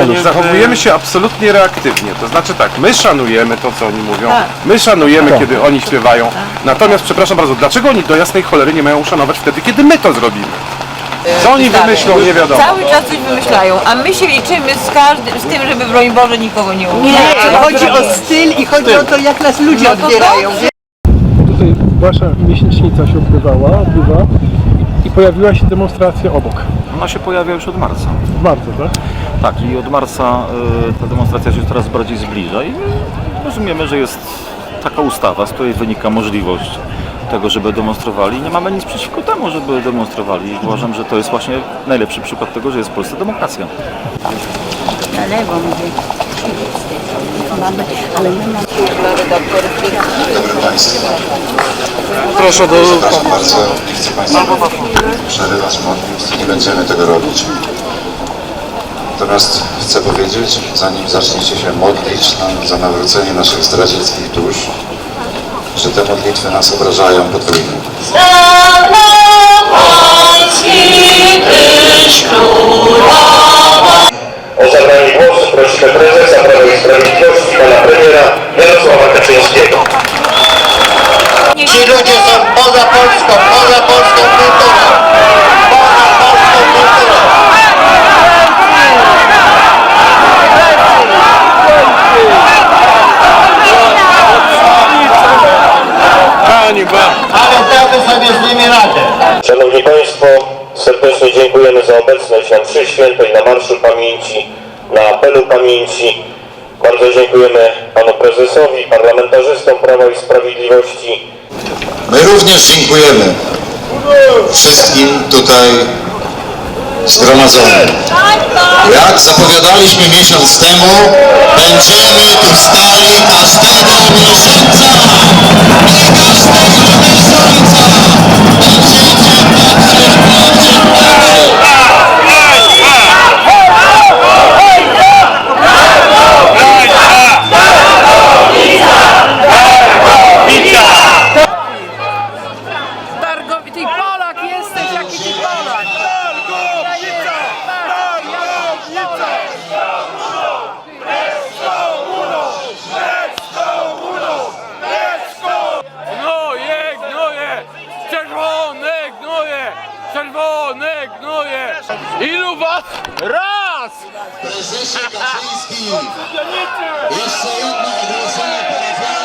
Janusz, zachowujemy się absolutnie reaktywnie. To znaczy tak, my szanujemy to, co oni mówią, Tak. my szanujemy, kiedy oni śpiewają. Natomiast, przepraszam bardzo, dlaczego oni do jasnej cholery nie mają uszanować wtedy, kiedy my to zrobimy? Co oni wymyślą, nie wiadomo. Cały czas coś wymyślają, a my się liczymy z każdym, z tym, żeby broń Boże nikogo nie ubić. Nie, chodzi o styl i chodzi o to, jak nas ludzie No to odbierają. dobrze. Tutaj wasza miesięcznica się odbywała, odbywa i pojawiła się demonstracja obok. Ona się pojawia już od marca. W marcu, tak? Tak, i od marca y, ta demonstracja się coraz bardziej zbliża i rozumiemy, że jest taka ustawa, z której wynika możliwość tego, żeby demonstrowali. Nie mamy nic przeciwko temu, żeby demonstrowali. Uważam, że to jest właśnie najlepszy przykład tego, że jest w Polsce demokracja. na lewo mówię. Mamy, ale my mamy Proszę do... przepraszam bardzo, nie chcę Państwa przerywać modlitw, nie będziemy tego robić. Natomiast chcę powiedzieć, zanim zaczniecie się modlić nam za nawrócenie naszych zdradzieckich dusz, że te modlitwy nas obrażają podwójnie. Głosu prosimy prezesa Prawa i Sprawiedliwości, pana premiera Jarosława Kaczyńskiego. Ci ludzie są poza Polską, poza polską kulturą. Poza polską kulturą. Ale damy sobie z nimi radę. Szanowni Państwo, serdecznie dziękujemy za obecność na mszy świętej, na Marszu Pamięci, na apelu pamięci. Bardzo dziękujemy panu prezesowi, parlamentarzystom Prawa i Sprawiedliwości, My również dziękujemy wszystkim tutaj zgromadzonym. Jak zapowiadaliśmy miesiąc temu, będziemy tu stali każdego miesiąca! Czerwone gnoje! Ilu was? Raz! Prezesie Kaczyński! Jeszcze jedno ogłoszenie parafialne.